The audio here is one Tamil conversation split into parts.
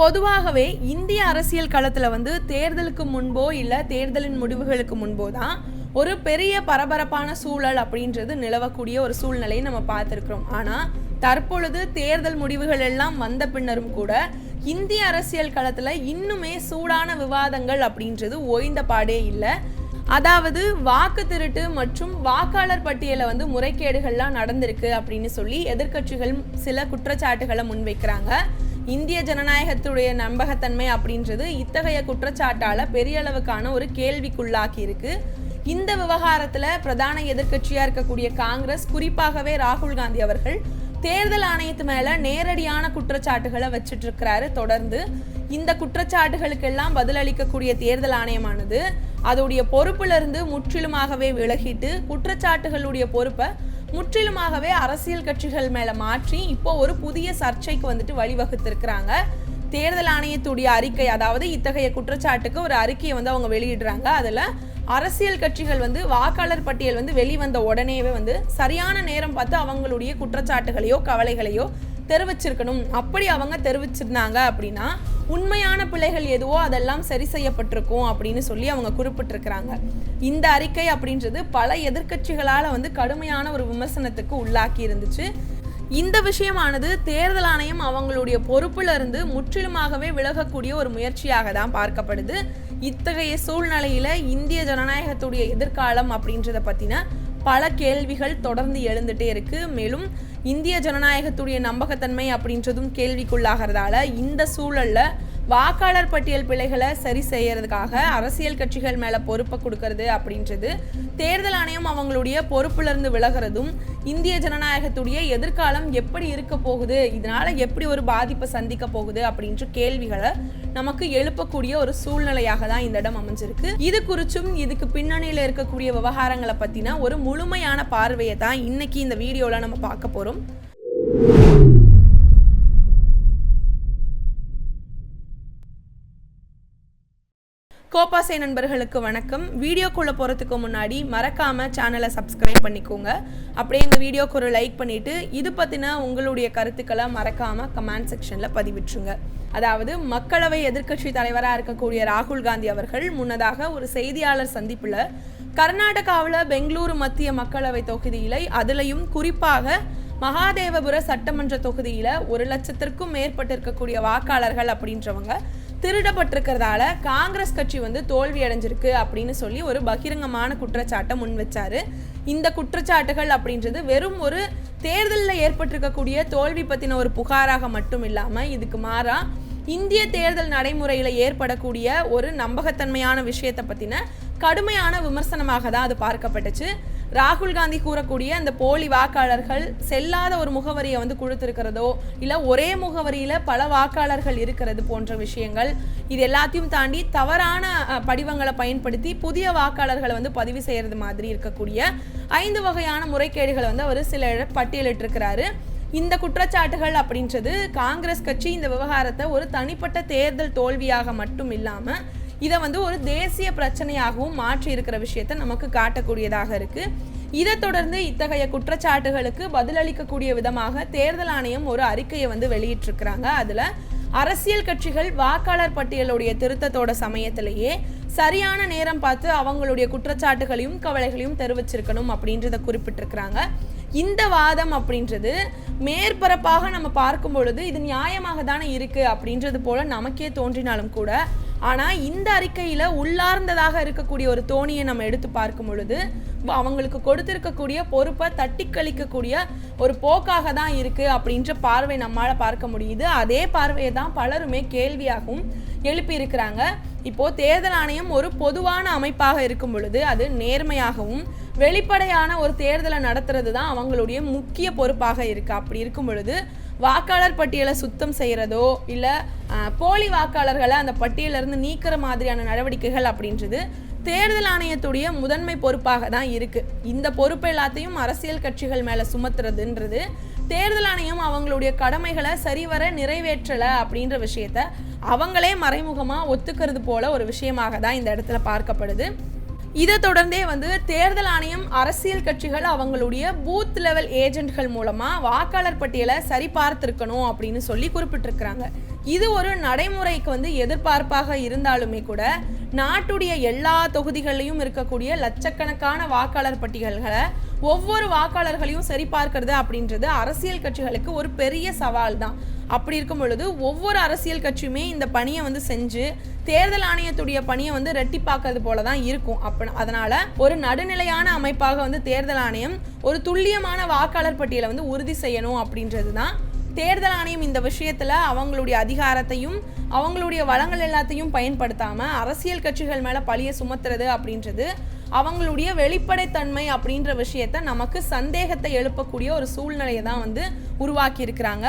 பொதுவாகவே இந்திய அரசியல் களத்தில் வந்து தேர்தலுக்கு முன்போ இல்லை தேர்தலின் முடிவுகளுக்கு முன்போ தான் ஒரு பெரிய பரபரப்பான சூழல் அப்படின்றது நிலவக்கூடிய ஒரு சூழ்நிலையை நம்ம பார்த்துருக்குறோம். ஆனால் தற்பொழுது தேர்தல் முடிவுகள் எல்லாம் வந்த பின்னரும் கூட இந்திய அரசியல் களத்தில் இன்னுமே சூடான விவாதங்கள் அப்படின்றது ஓய்ந்த பாடே இல்லை. அதாவது வாக்கு திருட்டு மற்றும் வாக்காளர் பட்டியலை வந்து முறைகேடுகள்லாம் நடந்திருக்கு அப்படின்னு சொல்லி எதிர்கட்சிகள் சில குற்றச்சாட்டுகளை முன்வைக்கிறாங்க. இந்திய ஜனநாயகத்துடைய நம்பகத்தன்மை அப்படின்றது இத்தகைய குற்றச்சாட்டால பெரிய அளவுக்கான ஒரு கேள்விக்குள்ளாக்கி இருக்கு இந்த விவகாரத்துல பிரதான எதிர்க்கட்சியா இருக்கக்கூடிய காங்கிரஸ் குறிப்பாகவே ராகுல் காந்தி அவர்கள் தேர்தல் ஆணையத்து மேல நேரடியான குற்றச்சாட்டுகளை வச்சுட்டு இருக்கிறாரு தொடர்ந்து. இந்த குற்றச்சாட்டுகளுக்கெல்லாம் பதிலளிக்கக்கூடிய தேர்தல் ஆணையமானது அதோடைய பொறுப்புல இருந்து முற்றிலுமாகவே விலகிட்டு குற்றச்சாட்டுகளுடைய பொறுப்பை முற்றிலுமாகவே அரசியல் கட்சிகள் மேல மாற்றி இப்போ ஒரு புதிய சர்ச்சைக்கு வந்துட்டு வழிவகுத்திருக்கிறாங்க. தேர்தல் ஆணையத்துடைய அறிக்கை அதாவது இத்தகைய குற்றச்சாட்டுக்கு ஒரு அறிக்கையை வந்து அவங்க வெளியிடுறாங்க. அதுல அரசியல் கட்சிகள் வந்து வாக்காளர் பட்டியல் வந்து வெளிவந்த உடனேவே வந்து சரியான நேரம் பார்த்து அவங்களுடைய குற்றச்சாட்டுகளையோ கவலைகளையோ தெரிவிச்சிருக்கணும். அப்படி அவங்க தெரிவிச்சிருந்தாங்க அப்படின்னா உண்மையான பிள்ளைகள் எதுவோ அதெல்லாம் சரி செய்யப்பட்டிருக்கும் அப்படின்னு சொல்லி அவங்க குறிப்பிட்டிருக்கிறாங்க. இந்த அறிக்கை அப்படின்றது பல எதிர்க்கட்சிகளால் வந்து கடுமையான ஒரு விமர்சனத்துக்கு உள்ளாக்கி இருந்துச்சு. இந்த விஷயமானது தேர்தல் ஆணையம் அவங்களுடைய பொறுப்புல இருந்து முற்றிலுமாகவே விலகக்கூடிய ஒரு முயற்சியாக தான் பார்க்கப்படுது. இத்தகைய சூழ்நிலையில இந்திய ஜனநாயகத்துடைய எதிர்காலம் அப்படின்றத பத்தின பல கேள்விகள் தொடர்ந்து எழுந்துட்டே இருக்கு. மேலும் இந்திய ஜனநாயகத்துடைய நம்பகத்தன்மை அப்படின்றதும் கேள்விக்குள்ளாகிறதால இந்த சூழல்ல வாக்காளர் பட்டியல் பிழைகளை சரி செய்யறதுக்காக அரசியல் கட்சிகள் மேல பொறுப்பை கொடுக்கறது அப்படின்றது தேர்தல் ஆணையம் அவங்களுடைய பொறுப்புல இருந்து விலகிறதும் இந்திய ஜனநாயகத்துடைய எதிர்காலம் எப்படி இருக்க போகுது இதனால எப்படி ஒரு பாதிப்பை சந்திக்க போகுது அப்படின்ற கேள்விகளை நமக்கு எழுப்பக்கூடிய ஒரு சூழ்நிலையாக தான் இந்த இடம் அமைஞ்சிருக்கு. இது குறிச்சும் இதுக்கு பின்னணியில் இருக்கக்கூடிய விவகாரங்களை பத்தின ஒரு முழுமையான பார்வையை தான் இன்னைக்கு இந்த வீடியோல நம்ம பார்க்க போறோம். கோபாசை நண்பர்களுக்கு வணக்கம். வீடியோக்குள்ளே போகிறதுக்கு முன்னாடி மறக்காமல் சேனலை சப்ஸ்கிரைப் பண்ணிக்கோங்க. அப்படியே எங்கள் வீடியோக்கு ஒரு லைக் பண்ணிவிட்டு இது பற்றின உங்களுடைய கருத்துக்களை மறக்காமல் கமெண்ட் செக்ஷனில் பதிவிட்டுருங்க. அதாவது மக்களவை எதிர்க்கட்சி தலைவராக இருக்கக்கூடிய ராகுல் காந்தி அவர்கள் முன்னதாக ஒரு செய்தியாளர் சந்திப்பில் கர்நாடகாவில் பெங்களூரு மத்திய மக்களவை தொகுதியில அதுலேயும் குறிப்பாக மகாதேவபுர சட்டமன்ற தொகுதியில் ஒரு லட்சத்திற்கும் மேற்பட்டு இருக்கக்கூடிய வாக்காளர்கள் அப்படின்றவங்க திருடப்பட்டிருக்கிறதால காங்கிரஸ் கட்சி வந்து தோல்வி அடைஞ்சிருக்கு அப்படின்னு சொல்லி ஒரு பகிரங்கமான குற்றச்சாட்டை முன் வச்சாரு. இந்த குற்றச்சாட்டுகள் அப்படின்றது வெறும் ஒரு தேர்தலில் ஏற்பட்டிருக்கக்கூடிய தோல்வி பற்றின ஒரு புகாராக மட்டும் இல்லாமல் இதுக்கு மாறா இந்திய தேர்தல் நடைமுறையில் ஏற்படக்கூடிய ஒரு நம்பகத்தன்மையான விஷயத்தை பற்றின கடுமையான விமர்சனமாக தான் அது பார்க்கப்பட்டுச்சு. ராகுல் காந்தி கூறக்கூடிய அந்த போலி வாக்காளர்கள் செல்லாத ஒரு முகவரியை வந்து கொடுத்துருக்கிறதோ இல்லை ஒரே முகவரியில் பல வாக்காளர்கள் இருக்கிறது போன்ற விஷயங்கள் இது எல்லாத்தையும் தாண்டி தவறான படிவங்களை பயன்படுத்தி புதிய வாக்காளர்களை வந்து பதிவு செய்கிறது மாதிரி இருக்கக்கூடிய ஐந்து வகையான முறைகேடுகளை வந்து அவர் சில பட்டியலிட்டிருக்கிறாரு. இந்த குற்றச்சாட்டுகள் அப்படின்றது காங்கிரஸ் கட்சி இந்த விவகாரத்தை ஒரு தனிப்பட்ட தேர்தல் தோல்வியாக மட்டும் இல்லாமல் இதை வந்து ஒரு தேசிய பிரச்சனையாகவும் மாற்றி இருக்கிற விஷயத்தை நமக்கு காட்டக்கூடியதாக இருக்கு. இதை தொடர்ந்து இத்தகைய குற்றச்சாட்டுகளுக்கு பதிலளிக்கக்கூடிய விதமாக தேர்தல் ஆணையம் ஒரு அறிக்கையை வந்து வெளியிட்டிருக்கிறாங்க. அதுல அரசியல் கட்சிகள் வாக்காளர் பட்டியலுடைய திருத்தத்தோட சமயத்திலேயே சரியான நேரம் பார்த்து அவங்களுடைய குற்றச்சாட்டுகளையும் கவலைகளையும் தெரிவிச்சிருக்கணும் அப்படின்றத குறிப்பிட்டிருக்கிறாங்க. இந்த வாதம் அப்படின்றது மேற்பரப்பாக நம்ம பார்க்கும் பொழுது இது நியாயமாக தானே இருக்கு அப்படின்றது போல நமக்கே தோன்றினாலும் கூட ஆனால் இந்த அறிக்கையில் உள்ளார்ந்ததாக இருக்கக்கூடிய ஒரு தோணியை நம்ம எடுத்து பார்க்கும் பொழுது அவங்களுக்கு கொடுத்திருக்கக்கூடிய பொறுப்பை தட்டி கழிக்கக்கூடிய ஒரு போக்காக தான் இருக்குது அப்படின்ற பார்வை நம்மளால் பார்க்க முடியுது. அதே பார்வையை தான் பலருமே கேள்வியாகவும் எழுப்பியிருக்கிறாங்க. இப்போது இப்போ தேர்தல் ஆணையம் ஒரு பொதுவான அமைப்பாக இருக்கும் பொழுது அது நேர்மையாகவும் வெளிப்படையான ஒரு தேர்தலை நடத்துறது தான் அவங்களுடைய முக்கிய பொறுப்பாக இருக்குது அப்படி இருக்கும் பொழுது வாக்காளர் பட்டியலை சுத்தம் செய்கிறதோ இல்லை போலி வாக்காளர்களை அந்த பட்டியலிருந்து நீக்கிற மாதிரியான நடவடிக்கைகள் அப்படின்றது தேர்தல் ஆணையத்துடைய முதன்மை பொறுப்பாக தான் இருக்குது இந்த பொறுப்பு எல்லாத்தையும் அரசியல் கட்சிகள் மேலே சுமத்துறதுன்றது தேர்தல் ஆணையம் அவங்களுடைய கடமைகளை சரிவர நிறைவேற்றலை அப்படின்ற விஷயத்த அவங்களே மறைமுகமாக ஒத்துக்கிறது போல ஒரு விஷயமாக தான் இந்த இடத்துல பார்க்கப்படுது. இதை தொடர்ந்தே வந்து தேர்தல் ஆணையம் அரசியல் கட்சிகள் அவங்களுடைய பூத் லெவல் ஏஜென்ட்கள் மூலமா வாக்காளர் பட்டியலை சரிபார்த்திருக்கணும் அப்படின்னு சொல்லி குறிப்பிட்டிருக்கிறாங்க. இது ஒரு நடைமுறைக்கு வந்து எதிர்பார்ப்பாக இருந்தாலுமே கூட நாட்டுடைய எல்லா தொகுதிகளிலும் இருக்கக்கூடிய லட்சக்கணக்கான வாக்காளர் பட்டியல்களை ஒவ்வொரு வாக்காளர்களையும் சரிபார்க்கிறது அப்படின்றது அரசியல் கட்சிகளுக்கு ஒரு பெரிய சவால் தான் அப்படி இருக்கும் பொழுது ஒவ்வொரு அரசியல் கட்சியுமே இந்த பணியை வந்து செஞ்சு தேர்தல் ஆணையத்துடைய பணியை வந்து ரெட்டிப்பாக்குறது போல தான் இருக்கும். அப்ப அதனால ஒரு நடுநிலையான அமைப்பாக வந்து தேர்தல் ஆணையம் ஒரு துல்லியமான வாக்காளர் பட்டியலை வந்து உறுதி செய்யணும் அப்படின்றது தான் தேர்தல் ஆணையம் இந்த விஷயத்துல அவங்களுடைய அதிகாரத்தையும் அவங்களுடைய வளங்கள் எல்லாத்தையும் பயன்படுத்தாம அரசியல் கட்சிகள் மேல பழிய சுமத்துறது அப்படின்றது அவங்களுடைய வெளிப்படைத்தன்மை அப்படின்ற விஷயத்த நமக்கு சந்தேகத்தை எழுப்பக்கூடிய ஒரு சூழ்நிலையை தான் வந்து உருவாக்கி இருக்கிறாங்க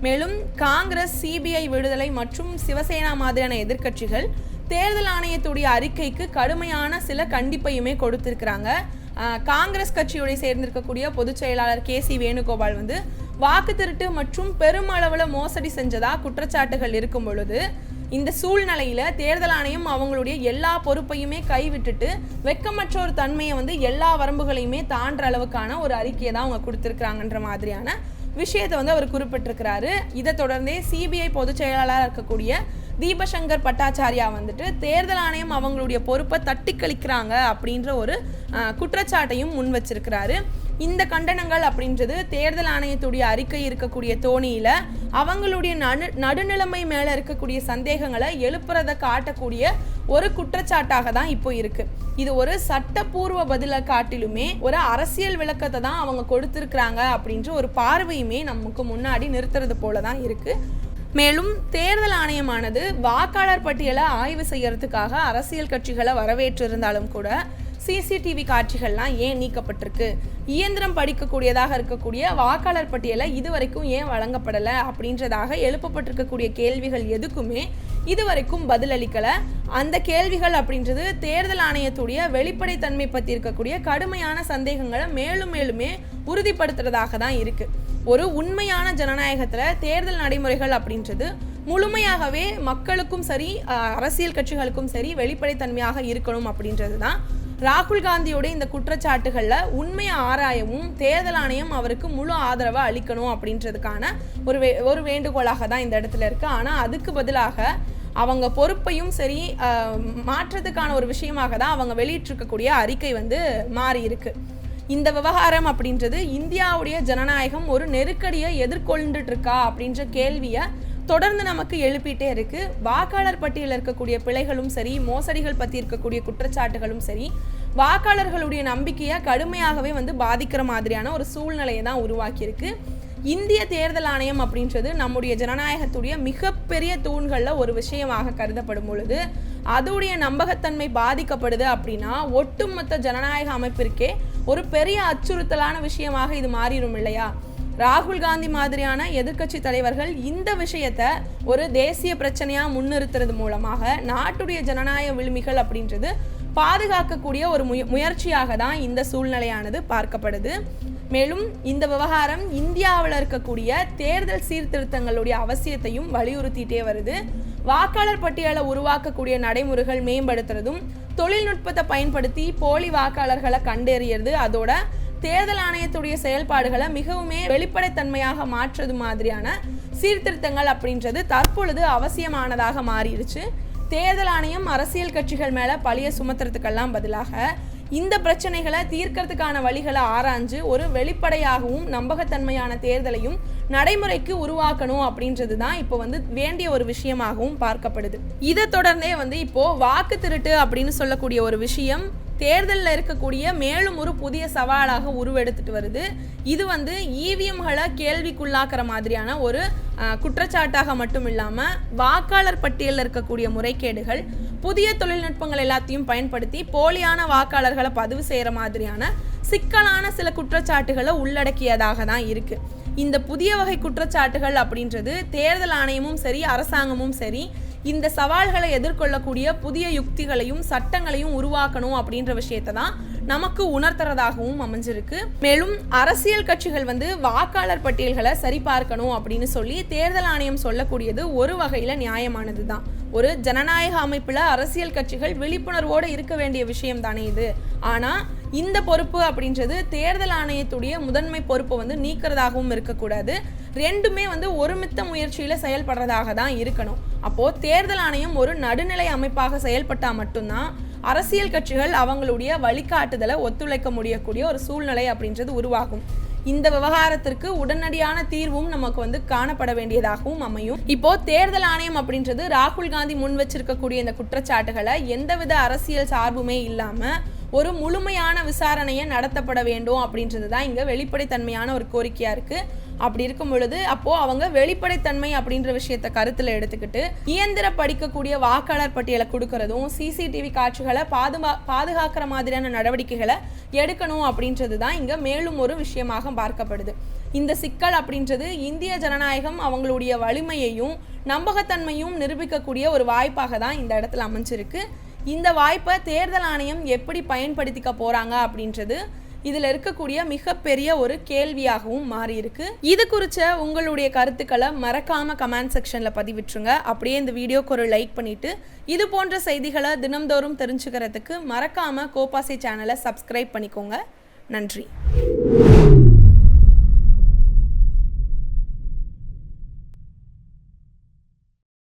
மேலும் காங்கிரஸ் சிபிஐ விடுதலை மற்றும் சிவசேனா மாதிரியான எதிர்க்கட்சிகள் தேர்தல் ஆணையத்துடைய அறிக்கைக்கு கடுமையான சில கண்டிப்பையுமே கொடுத்திருக்கிறாங்க. காங்கிரஸ் கட்சியுடைய சேர்ந்திருக்கக்கூடிய பொதுச் செயலாளர் கே சி வேணுகோபால் வந்து வாக்கு திருட்டு மற்றும் பெருமளவில் மோசடி செஞ்சதா குற்றச்சாட்டுகள் இருக்கும் பொழுது இந்த சூழ்நிலையில தேர்தல் ஆணையம் அவங்களுடைய எல்லா பொறுப்பையுமே கைவிட்டுட்டு வெக்கமற்ற ஒரு தன்மையை வந்து எல்லா வரம்புகளையுமே தாண்டுற அளவுக்கான ஒரு அறிக்கையை தான் அவங்க கொடுத்துருக்குறாங்கன்ற மாதிரியான விஷயத்தை வந்து அவர் குறிப்பிட்டிருக்கிறாரு. இதை தொடர்ந்தே சிபிஐ பொதுச் செயலாளராக இருக்கக்கூடிய தீபசங்கர் பட்டாச்சாரியா வந்துட்டு தேர்தல் ஆணையம் அவங்களுடைய பொறுப்பை தட்டி கழிக்கிறாங்க அப்படின்ற ஒரு குற்றச்சாட்டையும் முன் வச்சிருக்கிறாரு இந்த கண்டனங்கள் அப்படின்றது தேர்தல் ஆணையத்துடைய அறிக்கை இருக்கக்கூடிய தோணியில அவங்களுடைய நடு நடுநிலைமை மேல இருக்கக்கூடிய சந்தேகங்களை எழுப்புறதை காட்டக்கூடிய ஒரு குற்றச்சாட்டாக தான் இப்போ இருக்கு. இது ஒரு சட்டப்பூர்வ பதிலை காட்டிலுமே ஒரு அரசியல் விளக்கத்தை தான் அவங்க கொடுத்துருக்குறாங்க அப்படின்ற ஒரு பார்வையுமே நமக்கு முன்னாடி நிறுத்துறது போல தான் இருக்கு. மேலும் தேர்தல் ஆணையமானது வாக்காளர் பட்டியலை ஆய்வு செய்யறதுக்காக அரசியல் கட்சிகளை வரவேற்றிருந்தாலும் கூட சிசிடிவி காட்சிகள்லாம் ஏன் நீக்கப்பட்டிருக்கு? இயந்திரம் படிக்கக்கூடியதாக இருக்கக்கூடிய வாக்காளர் பட்டியலை இதுவரைக்கும் ஏன் வழங்கப்படலை அப்படின்றதாக எழுப்பப்பட்டிருக்கக்கூடிய கேள்விகள் எதுக்குமே இதுவரைக்கும் பதிலளிக்கலை. அந்த கேள்விகள் அப்படின்றது தேர்தல் ஆணையத்துடைய வெளிப்படைத்தன்மை பற்றி இருக்கக்கூடிய கடுமையான சந்தேகங்களை மேலும் மேலுமே உறுதிப்படுத்துறதாக தான் இருக்கு. ஒரு உண்மையான ஜனநாயகத்தில் தேர்தல் நடைமுறைகள் அப்படின்றது முழுமையாகவே மக்களுக்கும் சரி அரசியல் கட்சிகளுக்கும் சரி வெளிப்படைத்தன்மையாக இருக்கணும் அப்படின்றது தான் ராகுல் காந்தியோட இந்த குற்றச்சாட்டுகளில் உண்மையை ஆராயவும் தேர்தல் ஆணையம் அவருக்கு முழு ஆதரவை அளிக்கணும் அப்படின்றதுக்கான ஒரு வே ஒரு வேண்டுகோளாக தான் இந்த இடத்துல இருக்கு. ஆனால் அதுக்கு பதிலாக அவங்க பொறுப்பையும் சரி மாற்றத்துக்கான ஒரு விஷயமாக தான் அவங்க வெளியிட்டிருக்கக்கூடிய அறிக்கை வந்து மாறி இருக்கு. இந்த விவகாரம் அப்படின்றது இந்தியாவுடைய ஜனநாயகம் ஒரு நெருக்கடியை எதிர்கொண்டுட்டு இருக்கா அப்படின்ற கேள்வியை தொடர்ந்து நமக்கு எழுப்பிட்டே இருக்கு. வாக்காளர் பட்டியலில் இருக்கக்கூடிய பிழைகளும் சரி மோசடிகள் பற்றி இருக்கக்கூடிய குற்றச்சாட்டுகளும் சரி வாக்காளர்களுடைய நம்பிக்கையை கடுமையாகவே வந்து பாதிக்கிற மாதிரியான ஒரு சூழ்நிலையை தான் உருவாக்கியிருக்கு இந்திய தேர்தல் ஆணையம் அப்படின்றது நம்முடைய ஜனநாயகத்துடைய மிகப்பெரிய தூண்களில் ஒரு விஷயமாக கருதப்படும் பொழுது அதோடைய நம்பகத்தன்மை பாதிக்கப்படுது அப்படின்னா ஒட்டுமொத்த ஜனநாயக அமைப்பிற்கே ஒரு பெரிய அச்சுறுத்தலான விஷயமாக இது மாறிடும் இல்லையா? ராகுல் காந்தி மாதிரியான எதிர்க்கட்சி தலைவர்கள் இந்த விஷயத்த ஒரு தேசிய பிரச்சனையா முன்னிறுத்துறது மூலமாக நாட்டுடைய ஜனநாயக விழுமிகள் அப்படின்றது பாதுகாக்கக்கூடிய ஒரு முய முயற்சியாக தான் இந்த சூழ்நிலையானது பார்க்கப்படுது. மேலும் இந்த விவகாரம் இந்தியாவில் இருக்கக்கூடிய தேர்தல் சீர்திருத்தங்களுடைய அவசியத்தையும் வலியுறுத்திட்டே வருது. வாக்காளர் பட்டியலை உருவாக்கக்கூடிய நடைமுறைகள் மேம்படுத்துறதும் தொழில்நுட்பத்தை பயன்படுத்தி போலி வாக்காளர்களை கண்டறியறது அதோட தேர்தல் ஆணையத்துடைய செயல்பாடுகளை மிகவுமே வெளிப்படைத்தன்மையாக மாற்றுறது மாதிரியான சீர்திருத்தங்கள் அப்படின்றது தற்பொழுது அவசியமானதாக மாறிடுச்சு. தேர்தல் ஆணையம் அரசியல் கட்சிகள் மேலே பழிய சுமத்துறதுக்கெல்லாம் பதிலாக இந்த பிரச்சனைகளை தீர்க்கறதுக்கான வழிகளை ஆராய்ஞ்சு ஒரு வெளிப்படையாகவும் நம்பகத்தன்மையான தேர்தலையும் நடைமுறைக்கு உருவாக்கணும் அப்படின்றது தான் இப்போ வந்து வேண்டிய ஒரு விஷயமாகவும் பார்க்கப்படுது. இதை தொடர்ந்தே வந்து இப்போ வாக்கு திருட்டு அப்படின்னு சொல்லக்கூடிய ஒரு விஷயம் தேர்தலில் இருக்கக்கூடிய மேலும் ஒரு புதிய சவாலாக உருவெடுத்துட்டு வருது. இது வந்து இவிஎம்களை கேள்விக்குள்ளாக்குற மாதிரியான ஒரு குற்றச்சாட்டாக மட்டும் இல்லாமல் வாக்காளர் பட்டியலில் இருக்கக்கூடிய முறைகேடுகள் புதிய தொழில்நுட்பங்கள் எல்லாத்தையும் பயன்படுத்தி போலியான வாக்காளர்களை பதிவு செய்கிற மாதிரியான சிக்கலான சில குற்றச்சாட்டுகளை உள்ளடக்கியதாக தான் இருக்குது இந்த புதிய வகை குற்றச்சாட்டுகள் அப்படின்றது தேர்தல் ஆணையமும் சரி அரசாங்கமும் சரி இந்த சவால்களை எதிர்கொள்ளக்கூடிய புதிய யுக்திகளையும் சட்டங்களையும் உருவாக்கணும் அப்படின்ற விஷயத்தை தான் நமக்கு உணர்த்துறதாகவும் அமைஞ்சிருக்கு. மேலும் அரசியல் கட்சிகள் வந்து வாக்காளர் பட்டியல்களை சரிபார்க்கணும் அப்படின்னு சொல்லி தேர்தல் ஆணையம் சொல்லக்கூடியது ஒரு வகையில் நியாயமானது தான். ஒரு ஜனநாயக அமைப்பில் அரசியல் கட்சிகள் விழிப்புணர்வோடு இருக்க வேண்டிய விஷயம் தானே இது. ஆனால் இந்த பொறுப்பு அப்படின்றது தேர்தல் ஆணையத்துடைய முதன்மை பொறுப்பை வந்து நீக்கிறதாகவும் இருக்கக்கூடாது. ரெண்டுமே வந்து ஒருமித்த முயற்சியில் செயல்படுறதாக தான் இருக்கணும். அப்போ தேர்தல் ஆணையம் ஒரு நடுநிலை அமைப்பாக செயல்பட்டால் மட்டும்தான் அரசியல் கட்சிகள் அவங்களுடைய வழிகாட்டுதலை ஒத்துழைக்க முடியக்கூடிய ஒரு சூழ்நிலை அப்படின்றது உருவாகும். இந்த விவகாரத்திற்கு உடனடியான தீர்வும் நமக்கு வந்து காணப்பட வேண்டியதாகவும் அமையும். இப்போ தேர்தல் ஆணையம் அப்படின்றது ராகுல் காந்தி முன் வச்சிருக்கக்கூடிய இந்த குற்றச்சாட்டுகளை எந்தவித அரசியல் சார்புமே இல்லாம ஒரு முழுமையான விசாரணையை நடத்தப்பட வேண்டும் அப்படின்றது தான் இங்கே வெளிப்படைத்தன்மையான ஒரு கோரிக்கையாக இருக்கு. அப்படி இருக்கும் பொழுது அப்போ அவங்க வெளிப்படைத்தன்மை அப்படின்ற விஷயத்த கருத்துல எடுத்துக்கிட்டு இயந்திர படிக்கக்கூடிய வாக்காளர் பட்டியலை கொடுக்கறதும் சிசிடிவி காட்சிகளை பாதுகா பாதுகாக்கிற மாதிரியான நடவடிக்கைகளை எடுக்கணும் அப்படின்றது தான் இங்க மேலும் ஒரு விஷயமாக பார்க்கப்படுது. இந்த சிக்கல் அப்படின்றது இந்திய ஜனநாயகம் அவங்களுடைய வலிமையையும் நம்பகத்தன்மையும் நிரூபிக்கக்கூடிய ஒரு வாய்ப்பாக தான் இந்த இடத்துல அமைஞ்சிருக்கு. இந்த வாய்ப்பை தேர்தல் ஆணையம் எப்படி பயன்படுத்திக்க போறாங்க அப்படின்றது இதில் இருக்கக்கூடிய மிகப்பெரிய ஒரு கேள்வியாகவும் மாறியிருக்கு. இது குறித்த உங்களுடைய கருத்துக்களை மறக்காம கமெண்ட் செக்ஷனில் பதிவிட்டுருங்க. அப்படியே இந்த வீடியோக்கு ஒரு லைக் பண்ணிட்டு இது போன்ற செய்திகளை தினம்தோறும் தெரிஞ்சுக்கிறதுக்கு மறக்காம கோபாசி சேனலை சப்ஸ்கிரைப் பண்ணிக்கோங்க. நன்றி.